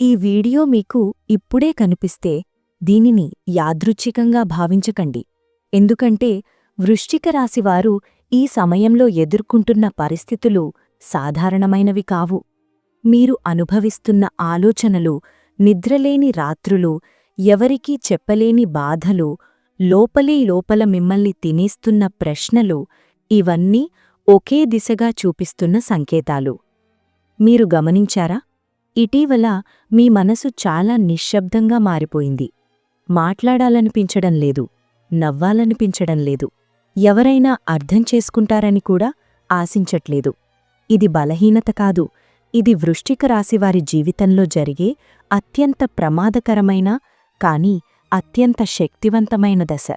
ఈ వీడియో మీకు ఇప్పుడే కనిపిస్తే దీనిని యాదృచ్ఛికంగా భావించకండి. ఎందుకంటే వృశ్చిక రాశివారు ఈ సమయంలో ఎదుర్కొంటున్న పరిస్థితులు సాధారణమైనవి కావు. మీరు అనుభవిస్తున్న ఆలోచనలు నిద్రలేని రాత్రులు ఎవరికీ చెప్పలేని బాధలు లోపలీ లోపల మిమ్మల్ని తినేస్తున్న ప్రశ్నలు ఇవన్నీ ఒకే దిశగా చూపిస్తున్న సంకేతాలు. మీరు గమనించారా? ఇటీవల మీ మనసు చాలా నిశ్శబ్దంగా మారిపోయింది. మాట్లాడాలనిపించడం లేదు. నవ్వాలనిపించడం లేదు. ఎవరైనా అర్థం చేసుకుంటారని కూడా ఆశించట్లేదు. ఇది బలహీనత కాదు. ఇది వృష్టిక రాశివారి జీవితంలో జరిగే అత్యంత ప్రమాదకరమైన కాని అత్యంత శక్తివంతమైన దశ.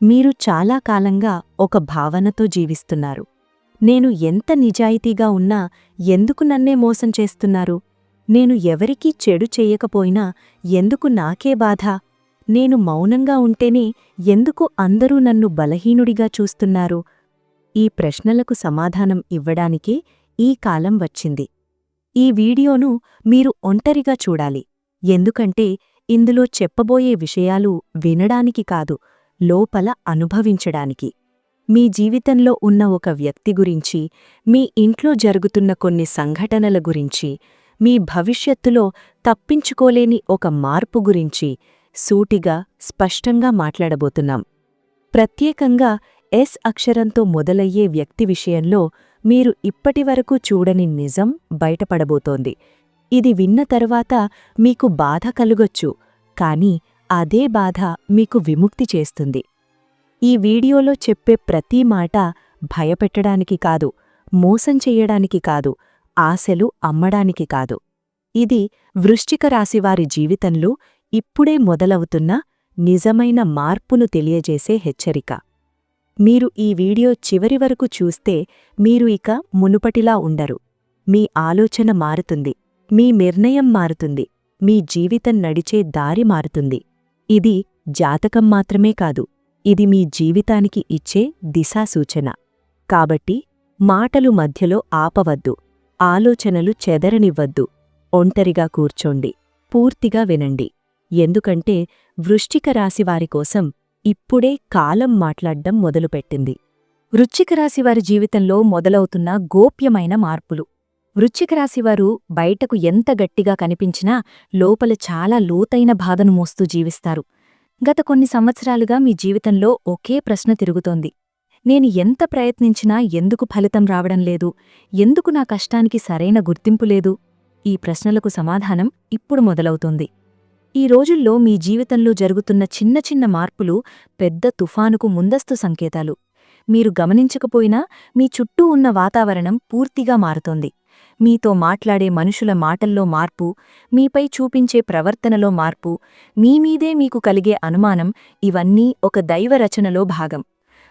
మీరు చాలా కాలంగా ఒక భావనతో జీవిస్తున్నారు. నేను ఎంత నిజాయితీగా ఉన్నా ఎందుకు నన్నే మోసం చేస్తున్నారు? నేను ఎవరికీ చెడు చేయకపోయినా ఎందుకు నాకే బాధ? నేను మౌనంగా ఉంటేనే ఎందుకు అందరూ నన్ను బలహీనుడిగా చూస్తున్నారు? ఈ ప్రశ్నలకు సమాధానం ఇవ్వడానికే ఈ కాలం వచ్చింది. ఈ వీడియోను మీరు ఒంటరిగా చూడాలి. ఎందుకంటే ఇందులో చెప్పబోయే విషయాలు వినడానికి కాదు లోపల అనుభవించడానికి. మీ జీవితంలో ఉన్న ఒక వ్యక్తి గురించి మీ ఇంట్లో జరుగుతున్న కొన్ని సంఘటనల గురించి మీ భవిష్యత్తులో తప్పించుకోలేని ఒక మార్పు గురించి సూటిగా స్పష్టంగా మాట్లాడబోతున్నాం. ప్రత్యేకంగా ఎస్ అక్షరంతో మొదలయ్యే వ్యక్తి విషయంలో మీరు ఇప్పటివరకు చూడని నిజం బయటపడబోతోంది. ఇది విన్న తరువాత మీకు బాధ కలుగొచ్చు కాని అదే బాధ మీకు విముక్తి చేస్తుంది. ఈ వీడియోలో చెప్పే ప్రతి మాట భయపెట్టడానికి కాదు మోసం చెయ్యడానికి కాదు ఆశలు అమ్మడానికి కాదు. ఇది వృశ్చిక రాశివారి జీవితంలో ఇప్పుడే మొదలవుతున్న నిజమైన మార్పును తెలియజేసే హెచ్చరిక. మీరు ఈ వీడియో చివరి వరకు చూస్తే మీరు ఇక మునుపటిలా ఉండరు. మీ ఆలోచన మారుతుంది. మీ నిర్ణయం మారుతుంది. మీ జీవితం నడిచే దారి మారుతుంది. ఇది జాతకం మాత్రమే కాదు. ఇది మీ జీవితానికి ఇచ్చే దిశాసూచన. కాబట్టి మాటలు మధ్యలో ఆపవద్దు. ఆలోచనలు చెదరనివ్వద్దు. ఒంటరిగా కూర్చోండి. పూర్తిగా వినండి. ఎందుకంటే వృశ్చిక రాశివారి కోసం ఇప్పుడే కాలం మాట్లాడ్డం మొదలుపెట్టింది. వృశ్చిక రాశివారి జీవితంలో మొదలవుతున్న గోప్యమైన మార్పులు. వృశ్చిక రాశివారు బయటకు ఎంత గట్టిగా కనిపించినా లోపల చాలా లోతైన బాధను మోస్తూ జీవిస్తారు. గత కొన్ని సంవత్సరాలుగా మీ జీవితంలో ఒకే ప్రశ్న తిరుగుతోంది. నేను ఎంత ప్రయత్నించినా ఎందుకు ఫలితం రావడం లేదు? ఎందుకు నా కష్టానికి సరైన గుర్తింపు లేదు? ఈ ప్రశ్నలకు సమాధానం ఇప్పుడు మొదలవుతోంది. ఈ రోజుల్లో మీ జీవితంలో జరుగుతున్న చిన్న చిన్న మార్పులు పెద్ద తుఫానుకు ముందస్తు సంకేతాలు. మీరు గమనించకపోయినా మీ చుట్టూ ఉన్న వాతావరణం పూర్తిగా మారుతోంది. మీతో మాట్లాడే మనుషుల మాటల్లో మార్పు మీపై చూపించే ప్రవర్తనలో మార్పు మీమీదే మీకు కలిగే అనుమానం ఇవన్నీ ఒక దైవరచనలో భాగం.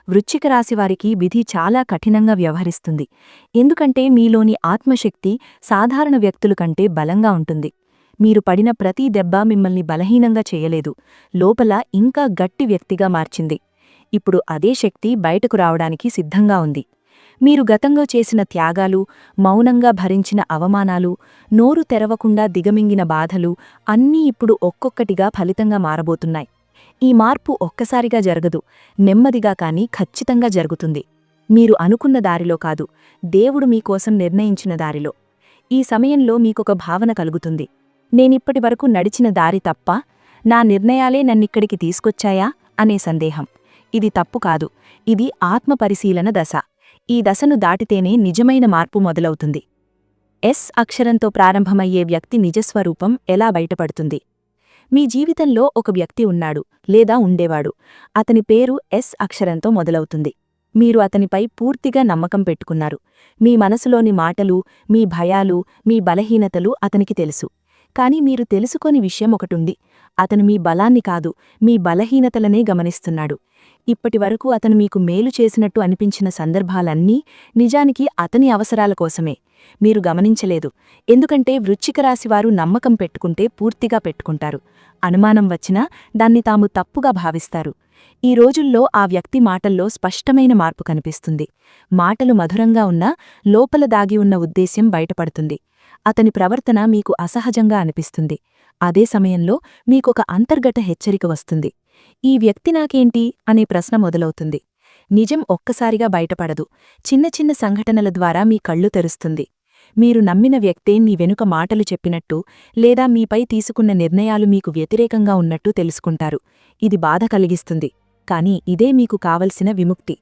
వృశ్చిక రాశివారికి విధి చాలా కఠినంగా వ్యవహరిస్తుంది. ఎందుకంటే మీలోని ఆత్మశక్తి సాధారణ వ్యక్తుల కంటే బలంగా ఉంటుంది. మీరు పడిన ప్రతి దెబ్బ మిమ్మల్ని బలహీనంగా చేయలేదు. లోపల ఇంకా గట్టి వ్యక్తిగా మార్చింది. ఇప్పుడు అదే శక్తి బయటకు రావడానికి సిద్ధంగా ఉంది. మీరు గతంలో చేసిన త్యాగాలు మౌనంగా భరించిన అవమానాలు నోరు తెరవకుండా దిగమింగిన బాధలు అన్నీ ఇప్పుడు ఒక్కొక్కటిగా ఫలితంగా మారబోతున్నాయి. ఈ మార్పు ఒక్కసారిగా జరగదు నెమ్మదిగా కాని ఖచ్చితంగా జరుగుతుంది. మీరు అనుకున్న దారిలో కాదు దేవుడు మీకోసం నిర్ణయించిన దారిలో. ఈ సమయంలో మీకొక భావన కలుగుతుంది. నేనిప్పటి వరకు నడిచిన దారి తప్ప నా నిర్ణయాలే నన్నిక్కడికి తీసుకొచ్చాయా? అనే సందేహం. ఇది తప్పు కాదు ఇది ఆత్మపరిశీలన దశ. ఈ దశను దాటితేనే నిజమైన మార్పు మొదలవుతుంది. ఎస్ అక్షరంతో ప్రారంభమయ్యే వ్యక్తి నిజస్వరూపం ఎలా బయటపడుతుంది? మీ జీవితంలో ఒక వ్యక్తి ఉన్నాడు లేదా ఉండేవాడు. అతని పేరు ఎస్ అక్షరంతో మొదలవుతుంది. మీరు అతనిపై పూర్తిగా నమ్మకం పెట్టుకున్నారు. మీ మనసులోని మాటలు మీ భయాలు మీ బలహీనతలు అతనికి తెలుసు. కాని మీరు తెలుసుకోని విషయం ఒకటుంది అతను మీ బలాన్ని కాదు మీ బలహీనతలనే గమనిస్తున్నాడు. ఇప్పటివరకు అతను మీకు మేలు చేసినట్టు అనిపించిన సందర్భాలన్నీ నిజానికి అతని అవసరాల కోసమే. మీరు గమనించలేదు. ఎందుకంటే వృచ్చిక రాశివారు నమ్మకం పెట్టుకుంటే పూర్తిగా పెట్టుకుంటారు. అనుమానం వచ్చినా దాన్ని తాము తప్పుగా భావిస్తారు. ఈ రోజుల్లో ఆ వ్యక్తి మాటల్లో స్పష్టమైన మార్పు కనిపిస్తుంది. మాటలు మధురంగా ఉన్నా లోపల దాగి ఉన్న ఉద్దేశ్యం బయటపడుతుంది. అతని ప్రవర్తన మీకు అసహజంగా అనిపిస్తుంది. అదే సమయంలో మీకొక అంతర్గత హెచ్చరిక వస్తుంది. ఈ వ్యక్తి నాకేంటి? అనే ప్రశ్న మొదలవుతుంది. నిజం ఒక్కసారిగా బయటపడదు. చిన్న చిన్న సంఘటనల ద్వారా మీ కళ్ళు తెరుస్తుంది. మీరు నమ్మిన వ్యక్తే మీ వెనుక మాటలు చెప్పినట్టు లేదా మీపై తీసుకున్న నిర్ణయాలు మీకు వ్యతిరేకంగా ఉన్నట్టు తెలుసుకుంటారు. ఇది బాధ కలిగిస్తుంది. కాని ఇదే మీకు కావలసిన విముక్తి.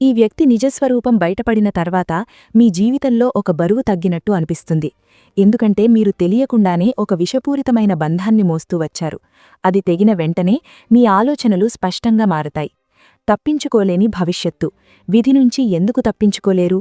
ఈ వ్యక్తి నిజస్వరూపం బయటపడిన తర్వాత మీ జీవితంలో ఒక బరువు తగ్గినట్టు అనిపిస్తుంది. ఎందుకంటే మీరు తెలియకుండానే ఒక విషపూరితమైన బంధాన్ని మోస్తూ వచ్చారు. అది తెగిన వెంటనే మీ ఆలోచనలు స్పష్టంగా మారతాయి. తప్పించుకోలేని భవిష్యత్తు. విధి నుంచి ఎందుకు తప్పించుకోలేరు?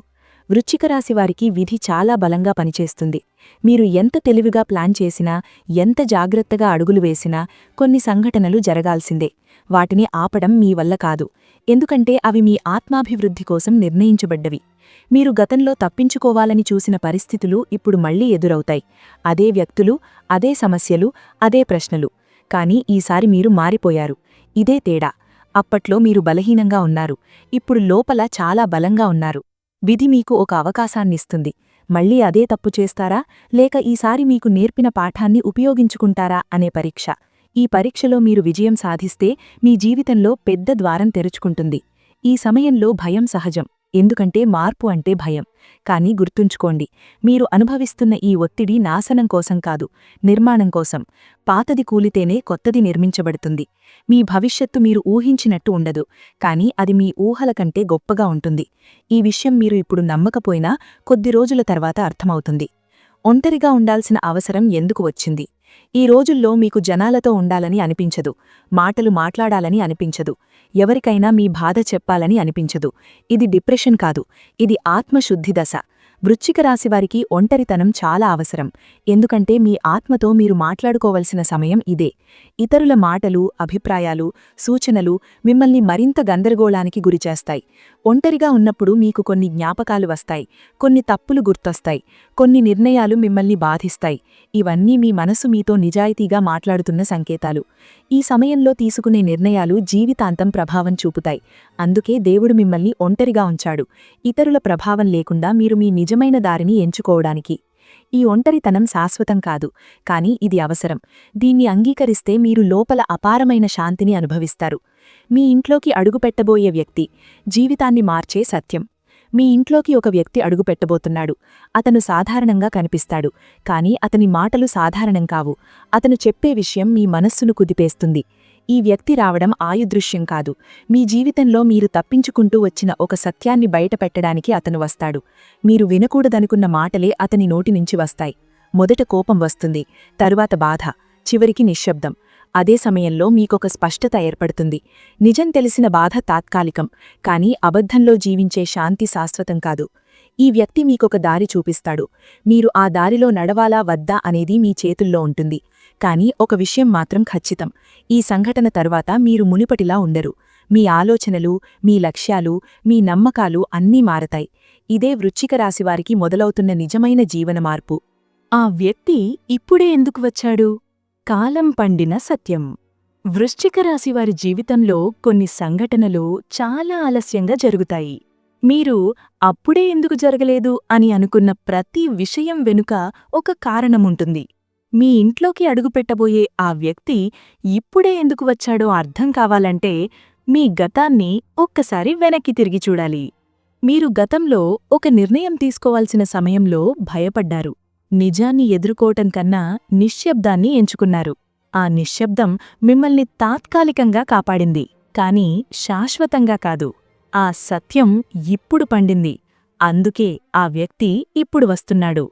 వృచ్చికరాశివారికి విధి చాలా బలంగా పనిచేస్తుంది. మీరు ఎంత తెలివిగా ప్లాన్ చేసినా ఎంత జాగ్రత్తగా అడుగులు వేసినా కొన్ని సంఘటనలు జరగాల్సిందే. వాటిని ఆపడం మీ వల్ల కాదు. ఎందుకంటే అవి మీ ఆత్మాభివృద్ధి కోసం నిర్ణయించబడ్డవి. మీరు గతంలో తప్పించుకోవాలని చూసిన పరిస్థితులు ఇప్పుడు మళ్ళీ ఎదురవుతాయి. అదే వ్యక్తులు అదే సమస్యలు అదే ప్రశ్నలు. కానీ ఈసారి మీరు మారిపోయారు. ఇదే తేడా. అప్పట్లో మీరు బలహీనంగా ఉన్నారు. ఇప్పుడు లోపల చాలా బలంగా ఉన్నారు. విధి మీకు ఒక అవకాశాన్నిస్తుంది మళ్ళీ అదే తప్పు చేస్తారా? లేక ఈసారి మీకు నేర్పిన పాఠాన్ని ఉపయోగించుకుంటారా? అనే పరీక్ష. ఈ పరీక్షలో మీరు విజయం సాధిస్తే మీ జీవితంలో పెద్ద ద్వారం తెరుచుకుంటుంది. ఈ సమయంలో భయం సహజం. ఎందుకంటే మార్పు అంటే భయం. కానీ గుర్తుంచుకోండి మీరు అనుభవిస్తున్న ఈ ఒత్తిడి నాశనం కోసం కాదు నిర్మాణం కోసం. పాతది కూలితేనే కొత్తది నిర్మించబడుతుంది. మీ భవిష్యత్తు మీరు ఊహించినట్టు ఉండదు కానీ అది మీ ఊహల కంటే గొప్పగా ఉంటుంది. ఈ విషయం మీరు ఇప్పుడు నమ్మకపోయినా కొద్ది రోజుల తర్వాత అర్థమవుతుంది. ఒంటరిగా ఉండాల్సిన అవసరం ఎందుకు వచ్చింది? ఈ రోజుల్లో మీకు జనాలతో ఉండాలని అనిపించదు మాటలు మాట్లాడాలని అనిపించదు ఎవరికైనా మీ బాధ చెప్పాలని అనిపించదు. ఇది డిప్రెషన్ కాదు ఇది ఆత్మశుద్ధి దశ. వృచ్చిక రాశివారికి ఒంటరితనం చాలా అవసరం ఎందుకంటే మీ ఆత్మతో మీరు మాట్లాడుకోవలసిన సమయం ఇదే. ఇతరుల మాటలు అభిప్రాయాలు సూచనలు మిమ్మల్ని మరింత గందరగోళానికి గురిచేస్తాయి. ఒంటరిగా ఉన్నప్పుడు మీకు కొన్ని జ్ఞాపకాలు వస్తాయి. కొన్ని తప్పులు గుర్తొస్తాయి. కొన్ని నిర్ణయాలు మిమ్మల్ని బాధిస్తాయి. ఇవన్నీ మీ మనసు మీతో నిజాయితీగా మాట్లాడుతున్న సంకేతాలు. ఈ సమయంలో తీసుకునే నిర్ణయాలు జీవితాంతం ప్రభావం చూపుతాయి. అందుకే దేవుడు మిమ్మల్ని ఒంటరిగా ఉంచాడు. ఇతరుల ప్రభావం లేకుండా మీరు మీ నిజమైన దారిని ఎంచుకోవడానికి. ఈ ఒంటరితనం శాశ్వతం కాదు. కాని ఇది అవసరం. దీన్ని అంగీకరిస్తే మీరు లోపల అపారమైన శాంతిని అనుభవిస్తారు. మీ ఇంట్లోకి అడుగుపెట్టబోయే వ్యక్తి జీవితాన్ని మార్చే సత్యం. మీ ఇంట్లోకి ఒక వ్యక్తి అడుగుపెట్టబోతున్నాడు అతను సాధారణంగా కనిపిస్తాడు. కాని అతని మాటలు సాధారణం కావు. అతను చెప్పే విషయం మీ మనస్సును కుదిపేస్తుంది. ఈ వ్యక్తి రావడం ఆయుదృశ్యం కాదు. మీ జీవితంలో మీరు తప్పించుకుంటూ వచ్చిన ఒక సత్యాన్ని బయటపెట్టడానికి అతను వస్తాడు. మీరు వినకూడదనుకున్న మాటలే అతని నోటినుంచి వస్తాయి. మొదట కోపం వస్తుంది. తరువాత బాధ. చివరికి నిశ్శబ్దం. అదే సమయంలో మీకొక స్పష్టత ఏర్పడుతుంది. నిజం తెలిసిన బాధ తాత్కాలికం కాని అబద్ధంలో జీవించే శాంతి శాశ్వతం కాదు. ఈ వ్యక్తి మీకొక దారి చూపిస్తాడు. మీరు ఆ దారిలో నడవాలా వద్దా అనేది మీ చేతుల్లో ఉంటుంది. కాని ఒక విషయం మాత్రం ఖచ్చితం. ఈ సంఘటన తరువాత మీరు మునిపటిలా ఉండరు. మీ ఆలోచనలు మీ లక్ష్యాలు మీ నమ్మకాలు అన్నీ మారతాయి. ఇదే వృచ్చిక రాశివారికి మొదలవుతున్న నిజమైన జీవన మార్పు. ఆ వ్యక్తి ఇప్పుడే ఎందుకు వచ్చాడు? కాలం పండిన సత్యం. వృశ్చిక రాశివారి జీవితంలో కొన్ని సంఘటనలు చాలా ఆలస్యంగా జరుగుతాయి. మీరు అప్పుడే ఎందుకు జరగలేదు అని అనుకున్న ప్రతి విషయం వెనుక ఒక కారణముంటుంది. మీ ఇంట్లోకి అడుగుపెట్టబోయే ఆ వ్యక్తి ఇప్పుడే ఎందుకు వచ్చాడో అర్థం కావాలంటే మీ గతాన్ని ఒక్కసారి వెనక్కి తిరిగి చూడాలి. మీరు గతంలో ఒక నిర్ణయం తీసుకోవాల్సిన సమయంలో భయపడ్డారు. నిజాన్ని ఎదుర్కోవటం కన్నా నిశ్శబ్దాన్ని ఎంచుకున్నారు. ఆ నిశ్శబ్దం మిమ్మల్ని తాత్కాలికంగా కాపాడింది కాని శాశ్వతంగా కాదు. ఆ సత్యం ఇప్పుడు పండింది. అందుకే ఆ వ్యక్తి ఇప్పుడు వస్తున్నాడు.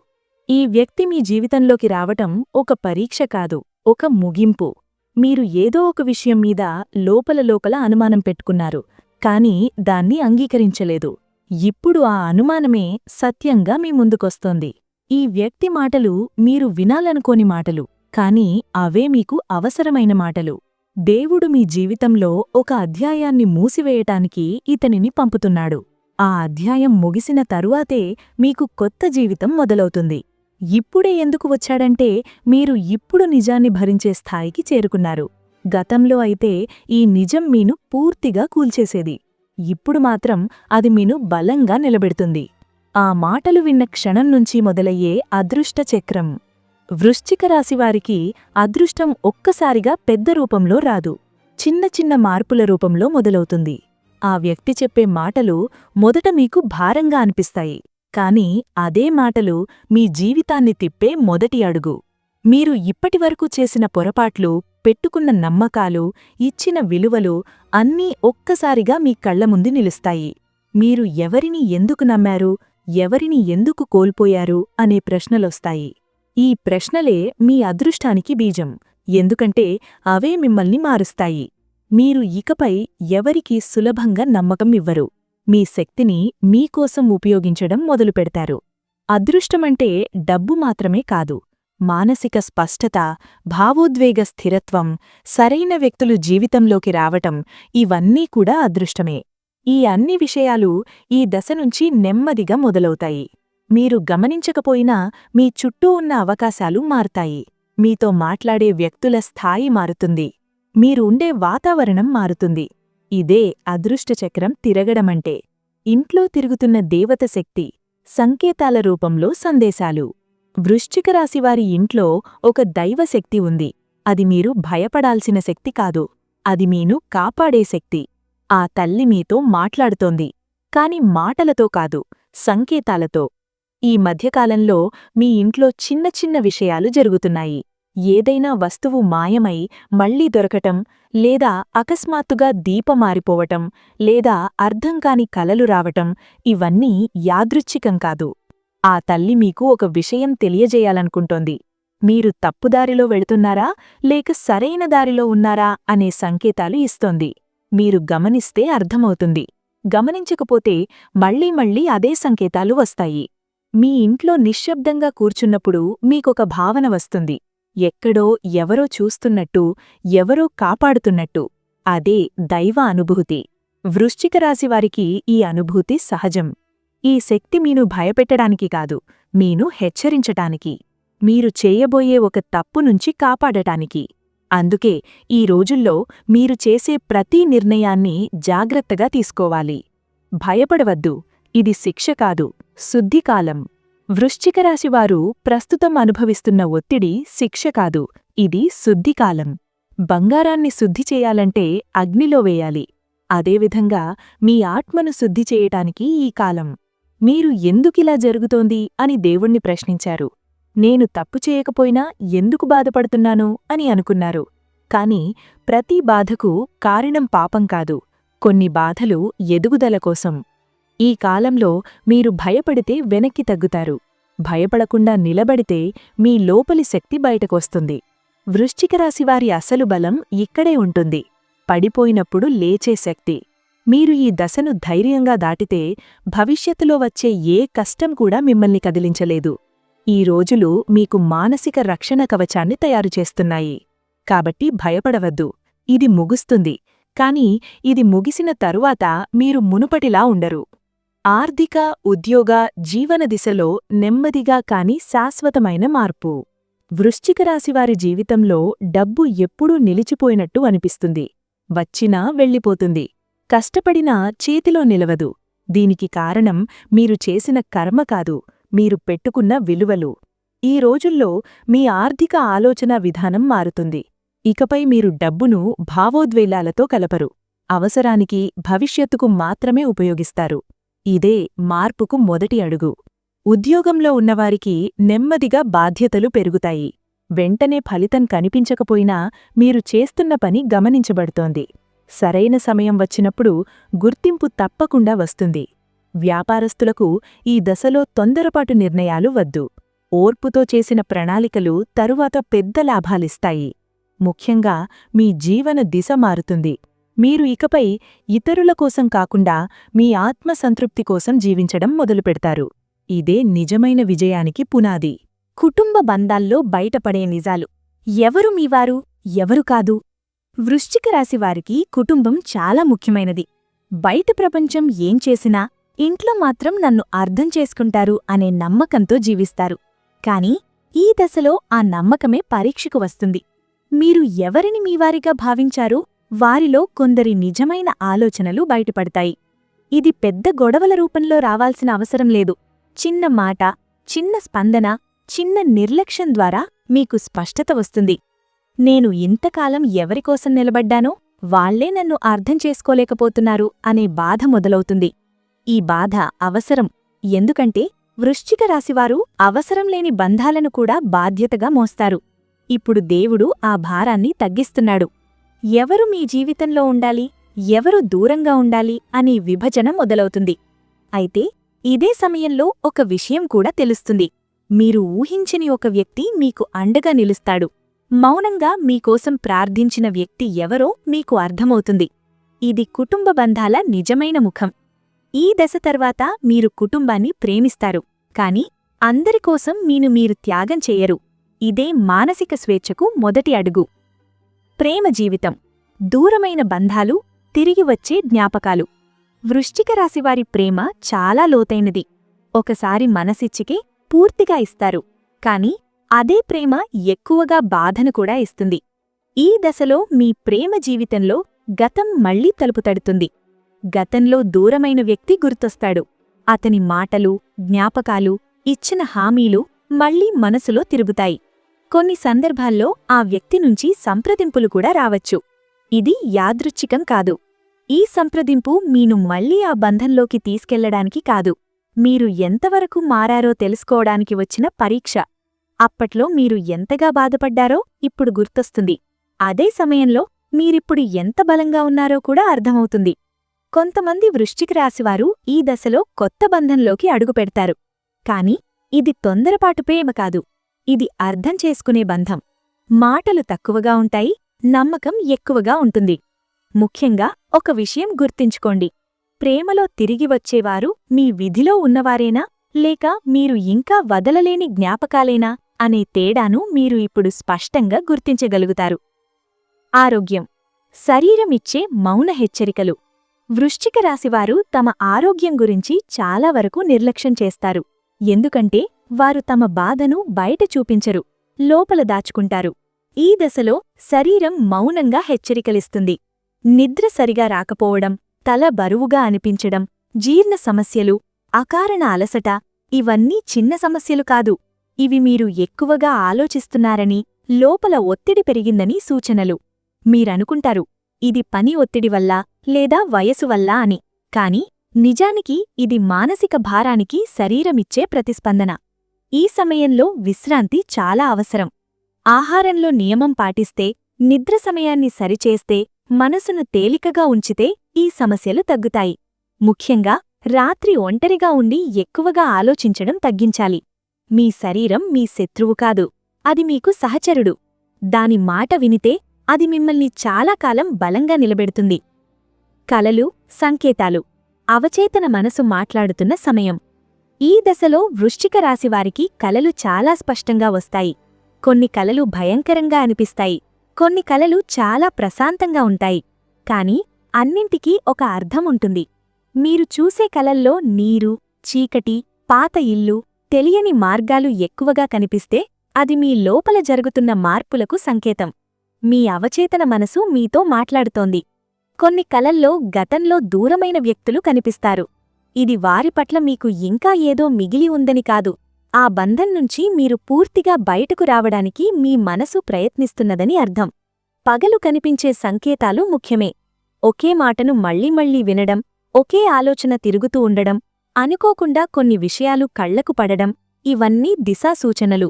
ఈ వ్యక్తి మీ జీవితంలోకి రావటం ఒక పరీక్ష కాదు ఒక ముగింపు. మీరు ఏదో ఒక విషయం మీద లోపల లోపల అనుమానం పెట్టుకున్నారు కాని దాన్ని అంగీకరించలేదు. ఇప్పుడు ఆ అనుమానమే సత్యంగా మీ ముందుకొస్తోంది. ఈ వ్యక్తి మాటలు మీరు వినాలనుకోని మాటలు కాని అవే మీకు అవసరమైన మాటలు. దేవుడు మీ జీవితంలో ఒక అధ్యాయాన్ని మూసివేయటానికి ఇతనిని పంపుతున్నాడు. ఆ అధ్యాయం ముగిసిన తరువాతే మీకు కొత్త జీవితం మొదలవుతుంది. ఇప్పుడే ఎందుకు వచ్చాడంటే మీరు ఇప్పుడు నిజాన్ని భరించే స్థాయికి చేరుకున్నారు. గతంలో అయితే ఈ నిజం మీను పూర్తిగా కూల్చేసేది. ఇప్పుడు మాత్రం అది మీను బలంగా నిలబెడుతుంది. ఆ మాటలు విన్న క్షణం నుంచి మొదలయ్యే అదృష్ట చక్రం. వృశ్చిక రాశివారికి అదృష్టం ఒక్కసారిగా పెద్ద రూపంలో రాదు. చిన్న చిన్న మార్పుల రూపంలో మొదలవుతుంది. ఆ వ్యక్తి చెప్పే మాటలు మొదట మీకు భారంగా అనిపిస్తాయి. కాని అదే మాటలు మీ జీవితాన్ని తిప్పే మొదటి అడుగు. మీరు ఇప్పటివరకు చేసిన పొరపాట్లు పెట్టుకున్న నమ్మకాలు ఇచ్చిన విలువలు అన్నీ ఒక్కసారిగా మీ కళ్ళ ముందు నిలుస్తాయి. మీరు ఎవరిని ఎందుకు నమ్మారు? ఎవరిని ఎందుకు కోల్పోయారు అనే ప్రశ్నలొస్తాయి. ఈ ప్రశ్నలే మీ అదృష్టానికి బీజం ఎందుకంటే అవే మిమ్మల్ని మారుస్తాయి. మీరు ఇకపై ఎవరికి సులభంగా నమ్మకం ఇవ్వరు. మీ శక్తిని మీకోసం ఉపయోగించడం మొదలుపెడతారు. అదృష్టమంటే డబ్బు మాత్రమే కాదు. మానసిక స్పష్టత భావోద్వేగ స్థిరత్వం సరైన వ్యక్తులు జీవితంలోకి రావటం ఇవన్నీ కూడా అదృష్టమే. ఈ అన్ని విషయాలు ఈ దశ నుంచి నెమ్మదిగా మొదలవుతాయి. మీరు గమనించకపోయినా మీ చుట్టూ ఉన్న అవకాశాలు మారుతాయి. మీతో మాట్లాడే వ్యక్తుల స్థాయి మారుతుంది. మీరు ఉండే వాతావరణం మారుతుంది. ఇదే అదృష్టచక్రం తిరగడమంటే. ఇంట్లో తిరుగుతున్న దేవత శక్తి సంకేతాల రూపంలో సందేశాలు. వృశ్చిక రాశివారి ఇంట్లో ఒక దైవశక్తి ఉంది. అది మీరు భయపడాల్సిన శక్తి కాదు. అది మీను కాపాడే శక్తి. ఆ తల్లి మీతో మాట్లాడుతోంది. కాని మాటలతో కాదు సంకేతాలతో. ఈ మధ్యకాలంలో మీ ఇంట్లో చిన్న చిన్న విషయాలు జరుగుతున్నాయి. ఏదైనా వస్తువు మాయమై మళ్ళీ దొరకటం లేదా అకస్మాత్తుగా దీపమారిపోవటం లేదా అర్థంకాని కలలు రావటం ఇవన్నీ యాదృచ్ఛికం కాదు. ఆ తల్లి మీకు ఒక విషయం తెలియజేయాలనుకుంటోంది. మీరు తప్పుదారిలో వెళుతున్నారా లేక సరైన దారిలో ఉన్నారా అనే సంకేతాలు ఇస్తోంది. మీరు గమనిస్తే అర్థమవుతుంది. గమనించకపోతే మళ్ళీ మళ్ళీ అదే సంకేతాలు వస్తాయి. మీ ఇంట్లో నిశ్శబ్దంగా కూర్చున్నప్పుడు మీకొక భావన వస్తుంది. ఎక్కడో ఎవరో చూస్తున్నట్టు ఎవరో కాపాడుతున్నట్టు. అదే దైవ అనుభూతి. వృశ్చిక రాశివారికి ఈ అనుభూతి సహజం. ఈ శక్తి మీను భయపెట్టడానికి కాదు మీను హెచ్చరించటానికి. మీరు చేయబోయే ఒక తప్పు నుంచి కాపాడటానికి. అందుకే ఈ రోజుల్లో మీరు చేసే ప్రతి నిర్ణయాన్ని జాగ్రత్తగా తీసుకోవాలి. భయపడవద్దు. ఇది శిక్ష కాదు శుద్ధికాలం వృశ్చికరాశివారు ప్రస్తుతం అనుభవిస్తున్న ఒత్తిడి శిక్ష కాదు ఇది శుద్ధికాలం బంగారాన్ని శుద్ధి చేయాలంటే అగ్నిలో వేయాలి. అదేవిధంగా మీ ఆత్మను శుద్ధి చేయటానికి ఈ కాలం. మీరు ఎందుకిలా జరుగుతోంది అని దేవుణ్ణి ప్రశ్నించారు. నేను తప్పు చేయకపోయినా ఎందుకు బాధపడుతున్నాను అని అనుకున్నారు. కాని ప్రతి బాధకు కారణం పాపం కాదు. కొన్ని బాధలు ఎదుగుదల కోసం. ఈ కాలంలో మీరు భయపడితే వెనక్కి తగ్గుతారు. భయపడకుండా నిలబడితే మీ లోపలి శక్తి బయటకొస్తుంది. వృశ్చికరాశివారి అసలు బలం ఇక్కడే ఉంటుంది. పడిపోయినప్పుడు లేచే శక్తి. మీరు ఈ దశను ధైర్యంగా దాటితే భవిష్యత్తులో వచ్చే ఏ కష్టం కూడా మిమ్మల్ని కదిలించలేదు. ఈ రోజులు మీకు మానసిక రక్షణ కవచాన్ని తయారుచేస్తున్నాయి కాబట్టి భయపడవద్దు. ఇది ముగుస్తుంది. కాని ఇది ముగిసిన తరువాత మీరు మునుపటిలా ఉండరు. ఆర్థిక ఉద్యోగ జీవన దిశలో నెమ్మదిగా కాని శాశ్వతమైన మార్పు. వృశ్చికరాశివారి జీవితంలో డబ్బు ఎప్పుడూ నిలిచిపోయినట్టు అనిపిస్తుంది. వచ్చినా వెళ్ళిపోతుంది. కష్టపడినా చేతిలో నిలవదు. దీనికి కారణం మీరు చేసిన కర్మ కాదు. మీరు పెట్టుకున్న విలువలు. ఈ రోజుల్లో మీ ఆర్థిక ఆలోచన విధానం మారుతుంది. ఇకపై మీరు డబ్బును భావోద్వేలాలతో కలపరు. అవసరానికి భవిష్యత్తుకు మాత్రమే ఉపయోగిస్తారు. ఇదే మార్పుకు మొదటి అడుగు. ఉద్యోగంలో ఉన్నవారికి నెమ్మదిగా బాధ్యతలు పెరుగుతాయి. వెంటనే ఫలితం కనిపించకపోయినా మీరు చేస్తున్న పని గమనించబడుతోంది. సరైన సమయం వచ్చినప్పుడు గుర్తింపు తప్పకుండా వస్తుంది. వ్యాపారస్తులకు ఈ దశలో తొందరపాటు నిర్ణయాలు వద్దు. ఓర్పుతో చేసిన ప్రణాళికలు తరువాత పెద్ద లాభాలిస్తాయి. ముఖ్యంగా మీ జీవన దిశ మారుతుంది. మీరు ఇకపై ఇతరుల కోసం కాకుండా మీ ఆత్మసంతృప్తి కోసం జీవించడం మొదలుపెడతారు. ఇదే నిజమైన విజయానికి పునాది. కుటుంబ బంధాల్లో బయటపడే నిజాలు. ఎవరు మీవారు? ఎవరు కాదు? వృశ్చిక రాశివారికి కుటుంబం చాలా ముఖ్యమైనది. బయట ప్రపంచం ఏం చేసినా ఇంట్లో మాత్రం నన్ను అర్థం చేసుకుంటారు అనే నమ్మకంతో జీవిస్తారు. కాని ఈ దశలో ఆ నమ్మకమే పరీక్షకు వస్తుంది. మీరు ఎవరిని మీవారిగా భావించారో? వారిలో కొందరి నిజమైన ఆలోచనలు బయటపడతాయి. ఇది పెద్ద గొడవల రూపంలో రావాల్సిన అవసరం లేదు. చిన్న మాట చిన్న స్పందన చిన్న నిర్లక్ష్యం ద్వారా మీకు స్పష్టత వస్తుంది. నేను ఇంతకాలం ఎవరికోసం నిలబడ్డానో? వాళ్ళే నన్ను అర్థం చేసుకోలేకపోతున్నారు అనే బాధ మొదలవుతుంది. ఈ బాధ అవసరం. ఎందుకంటే వృశ్చిక రాశివారు అవసరం లేని బంధాలను కూడా బాధ్యతగా మోస్తారు. ఇప్పుడు దేవుడు ఆ భారాన్ని తగ్గిస్తున్నాడు. ఎవరు మీ జీవితంలో ఉండాలి? ఎవరు దూరంగా ఉండాలి? అనే విభజన మొదలవుతుంది. అయితే ఇదే సమయంలో ఒక విషయం కూడా తెలుస్తుంది. మీరు ఊహించని ఒక వ్యక్తి మీకు అండగా నిలుస్తాడు. మౌనంగా మీకోసం ప్రార్థించిన వ్యక్తి ఎవరో మీకు అర్థమవుతుంది. ఇది కుటుంబ బంధాల నిజమైన ముఖం. ఈ దశ తర్వాత మీరు కుటుంబాన్ని ప్రేమిస్తారు. కాని అందరికోసం మీను మీరు త్యాగం చేయరు. ఇదే మానసిక స్వేచ్ఛకు మొదటి అడుగు. ప్రేమ జీవితం. దూరమైన బంధాలు తిరిగి వచ్చే జ్ఞాపకాలు. వృశ్చిక రాశివారి ప్రేమ చాలా లోతైనది. ఒకసారి మనసిచ్చికే పూర్తిగా ఇస్తారు. కాని అదే ప్రేమ ఎక్కువగా బాధను కూడా ఇస్తుంది. ఈ దశలో మీ ప్రేమ జీవితంలో గతం మళ్ళీ తలుపు తడుతుంది గతంలో దూరమైన వ్యక్తి గుర్తొస్తాడు. అతని మాటలు జ్ఞాపకాలు ఇచ్చిన హామీలు మళ్ళీ మనసులో తిరుగుతాయి. కొన్ని సందర్భాల్లో ఆ వ్యక్తి నుంచి సంప్రదింపులు కూడా రావచ్చు. ఇది యాదృచ్ఛికం కాదు. ఈ సంప్రదింపు మీను మళ్ళీ ఆ బంధంలోకి తీసుకెళ్ళడానికి కాదు. మీరు ఎంతవరకు మారారో తెలుసుకోవడానికి వచ్చిన పరీక్ష. అప్పట్లో మీరు ఎంతగా బాధపడ్డారో ఇప్పుడు గుర్తొస్తుంది. అదే సమయంలో మీరిప్పుడు ఎంత బలంగా ఉన్నారో కూడా అర్థమవుతుంది. కొంతమంది వృశ్చిక రాశివారు ఈ దశలో కొత్త బంధంలోకి అడుగుపెడతారు కాని ఇది తొందరపాటు ప్రేమ కాదు. ఇది అర్థం చేసుకునే బంధం. మాటలు తక్కువగా ఉంటాయి నమ్మకం ఎక్కువగా ఉంటుంది. ముఖ్యంగా ఒక విషయం గుర్తించుకోండి. ప్రేమలో తిరిగి వచ్చేవారు మీ విధిలో ఉన్నవారేనా? లేక మీరు ఇంకా వదలలేని జ్ఞాపకాలేనా? అనే తేడాను మీరు ఇప్పుడు స్పష్టంగా గుర్తించగలుగుతారు. ఆరోగ్యం. శరీరమిచ్చే మౌన హెచ్చరికలు. వృశ్చిక రాశివారు తమ ఆరోగ్యం గురించి చాలా వరకు నిర్లక్ష్యం చేస్తారు. ఎందుకంటే వారు తమ బాధను బయట చూపించరు లోపల దాచుకుంటారు. ఈ దశలో శరీరం మౌనంగా హెచ్చరికలిస్తుంది. నిద్ర సరిగా రాకపోవడం తల బరువుగా అనిపించడం జీర్ణ సమస్యలు అకారణ అలసట ఇవన్నీ చిన్న సమస్యలు కాదు. ఇవి మీరు ఎక్కువగా ఆలోచిస్తున్నారని లోపల ఒత్తిడి పెరిగిందని సూచనలు. మీరనుకుంటారు ఇది పని ఒత్తిడి వల్ల లేదా వయసు వల్ల అని. కాని నిజానికి ఇది మానసిక భారానికి శరీరమిచ్చే ప్రతిస్పందన. ఈ సమయంలో విశ్రాంతి చాలా అవసరం. ఆహారంలో నియమం పాటిస్తే నిద్ర సమయాన్ని సరిచేస్తే మనసును తేలికగా ఉంచితే ఈ సమస్యలు తగ్గుతాయి. ముఖ్యంగా రాత్రి ఒంటరిగా ఉండి ఎక్కువగా ఆలోచించడం తగ్గించాలి. మీ శరీరం మీ శత్రువు కాదు. అది మీకు సహచరుడు. దాని మాట వినితే అది మిమ్మల్ని చాలా కాలం బలంగా నిలబెడుతుంది. కలలు సంకేతాలు అవచేతన మనసు మాట్లాడుతున్న సమయం. ఈ దశలో వృశ్చిక రాశివారికి కలలు చాలా స్పష్టంగా వస్తాయి. కొన్ని కలలు భయంకరంగా అనిపిస్తాయి. కొన్ని కలలు చాలా ప్రశాంతంగా ఉంటాయి. కాని అన్నింటికీ ఒక అర్థం ఉంటుంది. మీరు చూసే కలల్లో నీరు చీకటి పాత ఇల్లు తెలియని మార్గాలు ఎక్కువగా కనిపిస్తే అది మీ లోపల జరుగుతున్న మార్పులకు సంకేతం. మీ అవచేతన మనసు మీతో మాట్లాడుతోంది. కొన్ని కలల్లో గతంలో దూరమైన వ్యక్తులు కనిపిస్తారు. ఇది వారి పట్ల మీకు ఇంకా ఏదో మిగిలి ఉందని కాదు. ఆ బంధం నుంచి మీరు పూర్తిగా బయటకు రావడానికి మీ మనసు ప్రయత్నిస్తున్నదని అర్థం. పగలు కనిపించే సంకేతాలు ముఖ్యమే. ఒకే మాటను మళ్ళీ మళ్ళీ వినడం ఒకే ఆలోచన తిరుగుతూ ఉండడం అనుకోకుండా కొన్ని విషయాలు కళ్ళకు పడడం ఇవన్నీ దిశాసూచనలు.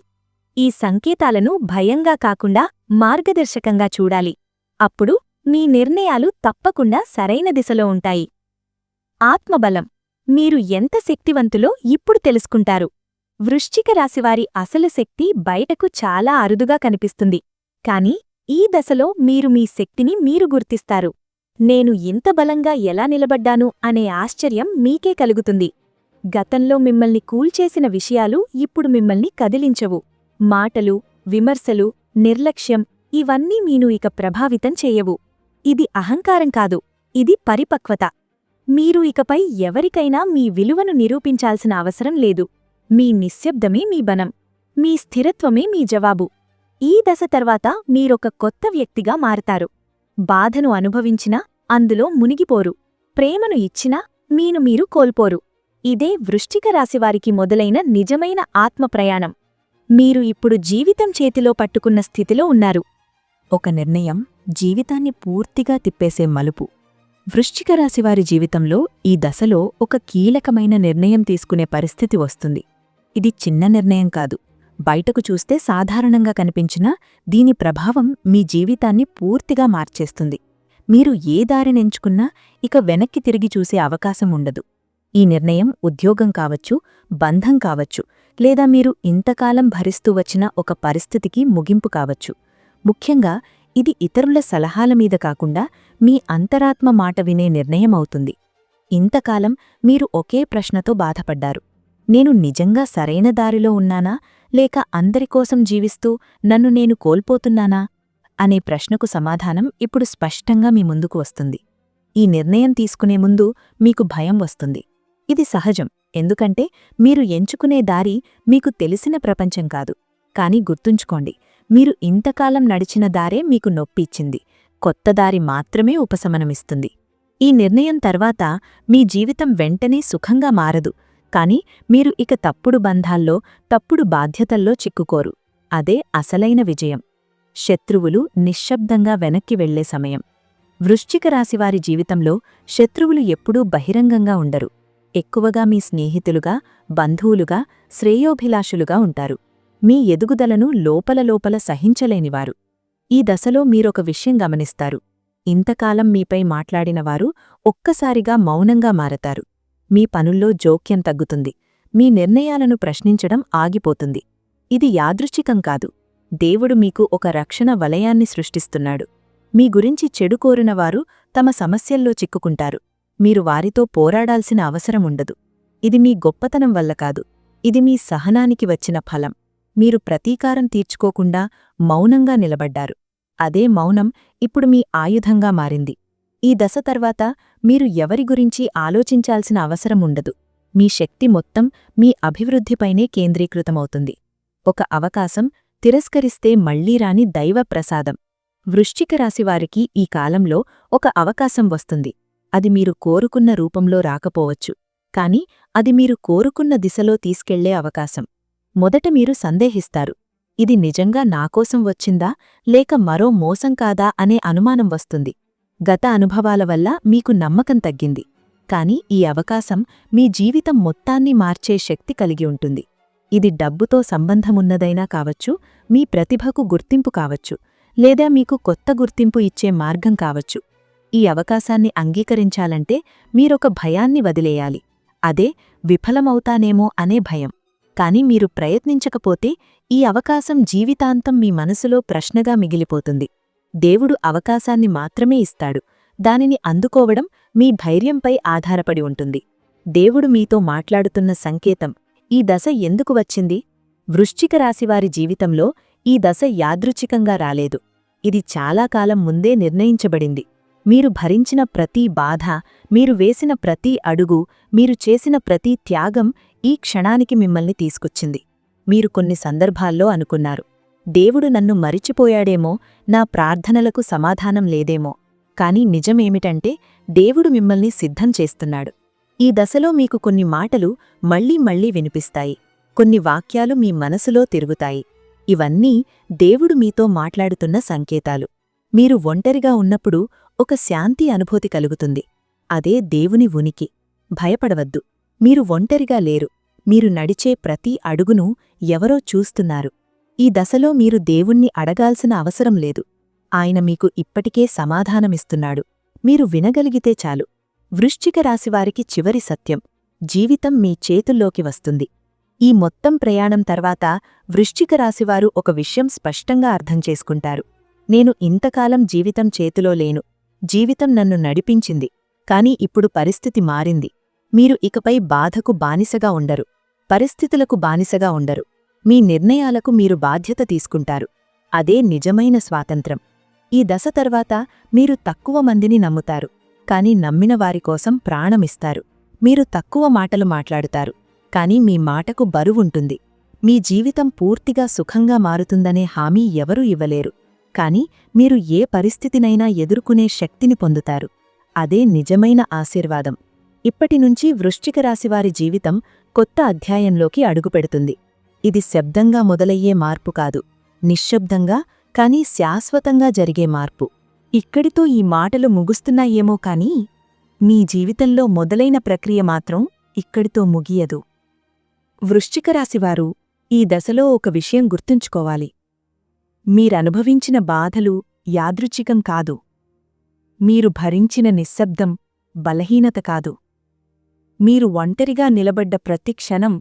ఈ సంకేతాలను భయంగా కాకుండా మార్గదర్శకంగా చూడాలి. అప్పుడు మీ నిర్ణయాలు తప్పకుండా సరైన దిశలో ఉంటాయి. ఆత్మబలం. మీరు ఎంత శక్తివంతులో ఇప్పుడు తెలుసుకుంటారు. వృశ్చిక రాశివారి అసలు శక్తి బయటకు చాలా అరుదుగా కనిపిస్తుంది. కాని ఈ దశలో మీరు మీ శక్తిని మీరు గుర్తిస్తారు. నేను ఇంత బలంగా ఎలా నిలబడ్డాను అనే ఆశ్చర్యం మీకే కలుగుతుంది. గతంలో మిమ్మల్ని కూల్చేసిన విషయాలు ఇప్పుడు మిమ్మల్ని కదిలించవు. మాటలు విమర్శలు నిర్లక్ష్యం ఇవన్నీ మీను ఇక ప్రభావితం చేయవు. ఇది అహంకారం కాదు ఇది పరిపక్వత. మీరు ఇకపై ఎవరికైనా మీ విలువను నిరూపించాల్సిన అవసరం లేదు. మీ నిశ్శబ్దమే మీ బనం మీ స్థిరత్వమే మీ జవాబు. ఈ దశ తర్వాత మీరొక కొత్త వ్యక్తిగా మారతారు. బాధను అనుభవించినా అందులో మునిగిపోరు. ప్రేమను ఇచ్చినా మీను మీరు కోల్పోరు. ఇదే వృష్టిక రాశివారికి మొదలైన నిజమైన ఆత్మ ప్రయాణం మీరు ఇప్పుడు జీవితం చేతిలో పట్టుకున్న స్థితిలో ఉన్నారు. ఒక నిర్ణయం జీవితాన్ని పూర్తిగా తిప్పేసే మలుపు. వృశ్చిక రాశివారి జీవితంలో ఈ దశలో ఒక కీలకమైన నిర్ణయం తీసుకునే పరిస్థితి వస్తుంది. ఇది చిన్న నిర్ణయం కాదు. బయటకు చూస్తే సాధారణంగా కనిపించినా దీని ప్రభావం మీ జీవితాన్ని పూర్తిగా మార్చేస్తుంది. మీరు ఏ దారినెంచుకున్నా ఇక వెనక్కి తిరిగి చూసే అవకాశం ఉండదు. ఈ నిర్ణయం ఉద్యోగం కావచ్చు బంధం కావచ్చు లేదా మీరు ఇంతకాలం భరిస్తూ వచ్చిన ఒక పరిస్థితికి ముగింపు కావచ్చు. ముఖ్యంగా ఇది ఇతరుల సలహాల మీద కాకుండా మీ అంతరాత్మ మాట వినే నిర్ణయం అవుతుంది. ఇంతకాలం మీరు ఒకే ప్రశ్నతో బాధపడ్డారు. నేను నిజంగా సరైన దారిలో ఉన్నానా? లేక అందరికోసం జీవిస్తూ నన్ను నేను కోల్పోతున్నానా? అనే ప్రశ్నకు సమాధానం ఇప్పుడు స్పష్టంగా మీ ముందుకు వస్తుంది. ఈ నిర్ణయం తీసుకునే ముందు మీకు భయం వస్తుంది. ఇది సహజం. ఎందుకంటే మీరు ఎంచుకునే దారి మీకు తెలిసిన ప్రపంచం కాదు. కాని గుర్తుంచుకోండి మీరు ఇంతకాలం నడిచిన దారే మీకు నొప్పిచ్చింది కొత్త దారి మాత్రమే ఉపశమనమిస్తుంది. ఈ నిర్ణయం తర్వాత మీ జీవితం వెంటనే సుఖంగా మారదు. కాని మీరు ఇక తప్పుడు బంధాల్లో తప్పుడు బాధ్యతల్లో చిక్కుకోరు. అదే అసలైన విజయం. శత్రువులు నిశ్శబ్దంగా వెనక్కి వెళ్ళే సమయం. వృశ్చిక రాశివారి జీవితంలో శత్రువులు ఎప్పుడూ బహిరంగంగా ఉండరు. ఎక్కువగా మీ స్నేహితులుగా బంధువులుగా శ్రేయోభిలాషులుగా ఉంటారు. మీ ఎదుగుదలను లోపల లోపల సహించలేనివారు. ఈ దశలో మీరొక విషయం గమనిస్తారు. ఇంతకాలం మీపై మాట్లాడినవారు ఒక్కసారిగా మౌనంగా మారతారు. మీ పనుల్లో జోక్యం తగ్గుతుంది. మీ నిర్ణయాలను ప్రశ్నించడం ఆగిపోతుంది. ఇది యాదృచ్ఛికం కాదు. దేవుడు మీకు ఒక రక్షణ వలయాన్ని సృష్టిస్తున్నాడు. మీ గురించి చెడు కోరినవారు తమ సమస్యల్లో చిక్కుకుంటారు. మీరు వారితో పోరాడాల్సిన అవసరముండదు ఇది మీ గొప్పతనం వల్ల కాదు. ఇది మీ సహనానికి వచ్చిన ఫలం. మీరు ప్రతీకారం తీర్చుకోకుండా మౌనంగా నిలబడ్డారు. అదే మౌనం ఇప్పుడు మీ ఆయుధంగా మారింది. ఈ దశ తర్వాత మీరు ఎవరి గురించి ఆలోచించాల్సిన అవసరం ఉండదు. మీ శక్తి మొత్తం మీ అభివృద్ధిపైనే కేంద్రీకృతమవుతుంది. ఒక అవకాశం తిరస్కరిస్తే మళ్ళీ రాని దైవ ప్రసాదం. వృశ్చిక రాశివారికి ఈ కాలంలో ఒక అవకాశం వస్తుంది. అది మీరు కోరుకున్న రూపంలో రాకపోవచ్చు. కాని అది మీరు కోరుకున్న దిశలో తీసుకెళ్ళే అవకాశం. మొదట మీరు సందేహిస్తారు. ఇది నిజంగా నాకోసం వచ్చిందా లేక మరో మోసం కాదా అనే అనుమానం వస్తుంది. గత అనుభవాల వల్ల మీకు నమ్మకం తగ్గింది. కాని ఈ అవకాశం మీ జీవితం మొత్తాన్ని మార్చే శక్తి కలిగి ఉంటుంది. ఇది డబ్బుతో సంబంధమున్నదైనా కావచ్చు మీ ప్రతిభకు గుర్తింపు కావచ్చు లేదా మీకు కొత్త గుర్తింపు ఇచ్చే మార్గం కావచ్చు. ఈ అవకాశాన్ని అంగీకరించాలంటే మీరొక భయాన్ని వదిలేయాలి. అదే విఫలమవుతానేమో అనే భయం. కాని మీరు ప్రయత్నించకపోతే ఈ అవకాశం జీవితాంతం మీ మనసులో ప్రశ్నగా మిగిలిపోతుంది. దేవుడు అవకాశాన్ని మాత్రమే ఇస్తాడు. దానిని అందుకోవడం మీ ధైర్యంపై ఆధారపడి ఉంటుంది. దేవుడు మీతో మాట్లాడుతున్న సంకేతం ఈ దశ ఎందుకు వచ్చింది? వృశ్చిక రాశివారి జీవితంలో ఈ దశ యాదృచ్ఛికంగా రాలేదు. ఇది చాలా కాలం ముందే నిర్ణయించబడింది. మీరు భరించిన ప్రతి బాధ మీరు వేసిన ప్రతి అడుగు మీరు చేసిన ప్రతి త్యాగం ఈ క్షణానికి మిమ్మల్ని తీసుకొచ్చింది. మీరు కొన్ని సందర్భాల్లో అనుకున్నారు దేవుడు నన్ను మరిచిపోయాడేమో నా ప్రార్థనలకు సమాధానం లేదేమో. కాని నిజమేమిటంటే దేవుడు మిమ్మల్ని సిద్ధం చేస్తున్నాడు. ఈ దశలో మీకు కొన్ని మాటలు మళ్ళీ మళ్ళీ వినిపిస్తాయి. కొన్ని వాక్యాలు మీ మనసులో తిరుగుతాయి. ఇవన్నీ దేవుడు మీతో మాట్లాడుతున్న సంకేతాలు. మీరు ఒంటరిగా ఉన్నప్పుడు ఒక శాంతి అనుభూతి కలుగుతుంది. అదే దేవుని ఉనికి. భయపడవద్దు. మీరు ఒంటరిగా లేరు. మీరు నడిచే ప్రతి అడుగును ఎవరో చూస్తున్నారు. ఈ దశలో మీరు దేవుణ్ణి అడగాల్సిన అవసరం లేదు. ఆయన మీకు ఇప్పటికే సమాధానమిస్తున్నాడు. మీరు వినగలిగితే చాలు. వృశ్చిక రాశివారికి చివరి సత్యం. జీవితం మీ చేతుల్లోకి వస్తుంది. ఈ మొత్తం ప్రయాణం తర్వాత వృశ్చిక రాశివారు ఒక విషయం స్పష్టంగా అర్థం చేసుకుంటారు. నేను ఇంతకాలం జీవితం చేతిలో లేను. జీవితం నన్ను నడిపించింది. కాని ఇప్పుడు పరిస్థితి మారింది. మీరు ఇకపై బాధకు బానిసగా ఉండరు. పరిస్థితులకు బానిసగా ఉండరు. మీ నిర్ణయాలకు మీరు బాధ్యత తీసుకుంటారు. అదే నిజమైన స్వాతంత్రం. ఈ దశ తర్వాత మీరు తక్కువ మందిని నమ్ముతారు. కాని నమ్మిన వారికోసం ప్రాణమిస్తారు మీరు తక్కువ మాటలు మాట్లాడుతారు. కాని మీ మాటకు బరువుంటుంది మీ జీవితం పూర్తిగా సుఖంగా మారుతుందనే హామీ ఎవరూ ఇవ్వలేరు. కాని మీరు ఏ పరిస్థితినైనా ఎదుర్కొనే శక్తిని పొందుతారు. అదే నిజమైన ఆశీర్వాదం. ఇప్పటినుంచి వృశ్చిక రాశివారి జీవితం కొత్త అధ్యాయంలోకి అడుగుపెడుతుంది. ఇది శబ్దంగా మొదలయ్యే మార్పు కాదు. నిశ్శబ్దంగా కానీ శాశ్వతంగా జరిగే మార్పు. ఇక్కడితో ఈ మాటలు ముగుస్తున్నాయేమో కాని మీ జీవితంలో మొదలైన ప్రక్రియ మాత్రం ఇక్కడితో ముగియదు. వృశ్చికరాశివారు ఈ దశలో ఒక విషయం గుర్తుంచుకోవాలి. మీరనుభవించిన బాధలు యాదృచ్ఛికం కాదు. మీరు భరించిన నిశ్శబ్దం బలహీనత కాదు. మీరు ఒంటరిగా నిలబడ్డ ప్రతి క్షణం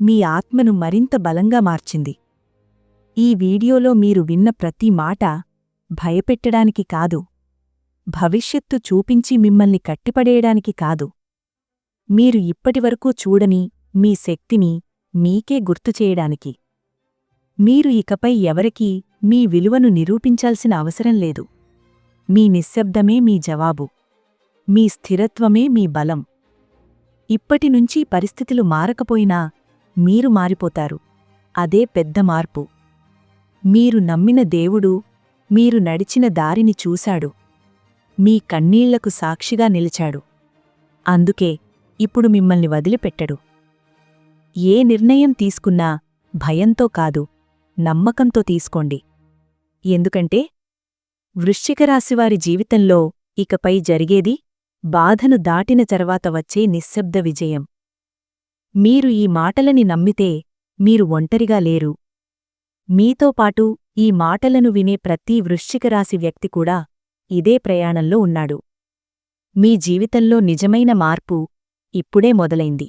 మీ ఆత్మను మరింత బలంగా మార్చింది. ఈ వీడియోలో మీరు విన్న ప్రతి మాట భయపెట్టడానికి కాదు. భవిష్యత్తు చూపించి మిమ్మల్ని కట్టిపడేయడానికి కాదు. మీరు ఇప్పటివరకు చూడని మీ శక్తిని మీకే గుర్తుచేయడానికి మీరు ఇకపై ఎవరికీ మీ విలువను నిరూపించాల్సిన అవసరం లేదు. మీ నిశ్శబ్దమే మీ జవాబు. మీ స్థిరత్వమే మీ బలం. ఇప్పటినుంచి పరిస్థితులు మారకపోయినా మీరు మారిపోతారు. అదే పెద్ద మార్పు. మీరు నమ్మిన దేవుడు మీరు నడిచిన దారిని చూశాడు. మీ కన్నీళ్ళకు సాక్షిగా నిలిచాడు. అందుకే ఇప్పుడు మిమ్మల్ని వదిలిపెట్టడు. ఏ నిర్ణయం తీసుకున్నా భయంతో కాదు నమ్మకంతో తీసుకోండి. ఎందుకంటే వృశ్చికరాశివారి జీవితంలో ఇకపై జరిగేది బాధను దాటిన తర్వాత వచ్చే నిశ్శబ్ద విజయం. మీరు ఈ మాటలని నమ్మితే మీరు ఒంటరిగా లేరు. మీతో పాటు ఈ మాటలను వినే ప్రతి వృశ్చికరాశి వ్యక్తి కూడా ఇదే ప్రయాణంలో ఉన్నాడు. మీ జీవితంలో నిజమైన మార్పు ఇప్పుడే మొదలైంది.